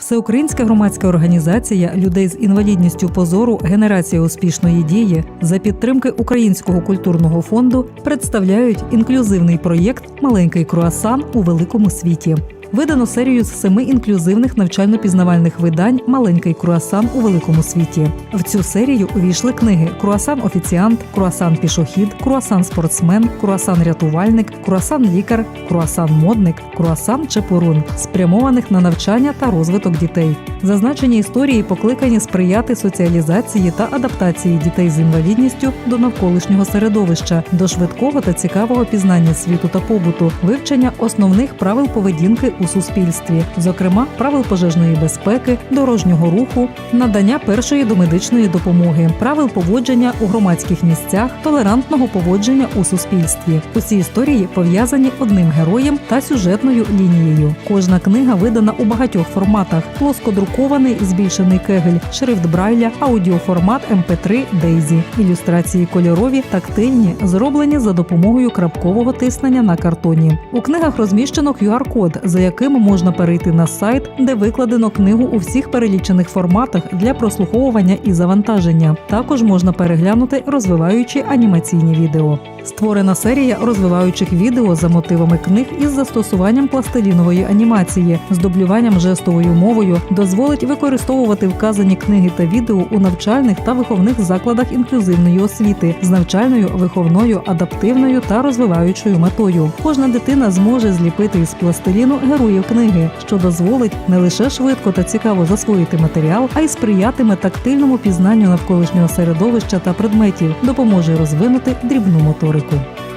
Всеукраїнська громадська організація людей з інвалідністю позору Генерація успішної дії за підтримки Українського культурного фонду представляють інклюзивний проєкт Маленький круасан у великому світі. Видано серію з семи інклюзивних навчально-пізнавальних видань Маленький круасан у великому світі. В цю серію увійшли книги Круасан офіціант, Круасан пішохід, Круасан спортсмен, Круасан рятувальник, Круасан лікар, Круасан модник, Круасан чепурун, спрямованих на навчання та розвиток дітей. Зазначені історії покликані сприяти соціалізації та адаптації дітей з інвалідністю до навколишнього середовища, до швидкого та цікавого пізнання світу та побуту, вивчення основних правил поведінки у суспільстві, зокрема правил пожежної безпеки, дорожнього руху, надання першої домедичної допомоги, правил поводження у громадських місцях, толерантного поводження у суспільстві. Усі історії пов'язані одним героєм та сюжетною лінією. Кожна книга видана у багатьох форматах: плоскодрукований збільшений кегель, шрифт Брайля, аудіоформат MP3 Дейзі, ілюстрації кольорові, тактильні, зроблені за допомогою крапкового тиснення на картоні. У книгах розміщено QR-код, за яким можна перейти на сайт, де викладено книгу у всіх перелічених форматах для прослуховування і завантаження. Також можна переглянути розвиваючі анімаційні відео. Створена серія розвиваючих відео за мотивами книг із застосуванням пластилінової анімації з дублюванням жестовою мовою дозволить використовувати вказані книги та відео у навчальних та виховних закладах інклюзивної освіти з навчальною, виховною, адаптивною та розвиваючою метою. Кожна дитина зможе зліпити із пластиліну героїв книги, що дозволить не лише швидко та цікаво засвоїти матеріал, а й сприятиме тактильному пізнанню навколишнього середовища та предметів, допоможе розвинути дрібну Oracle.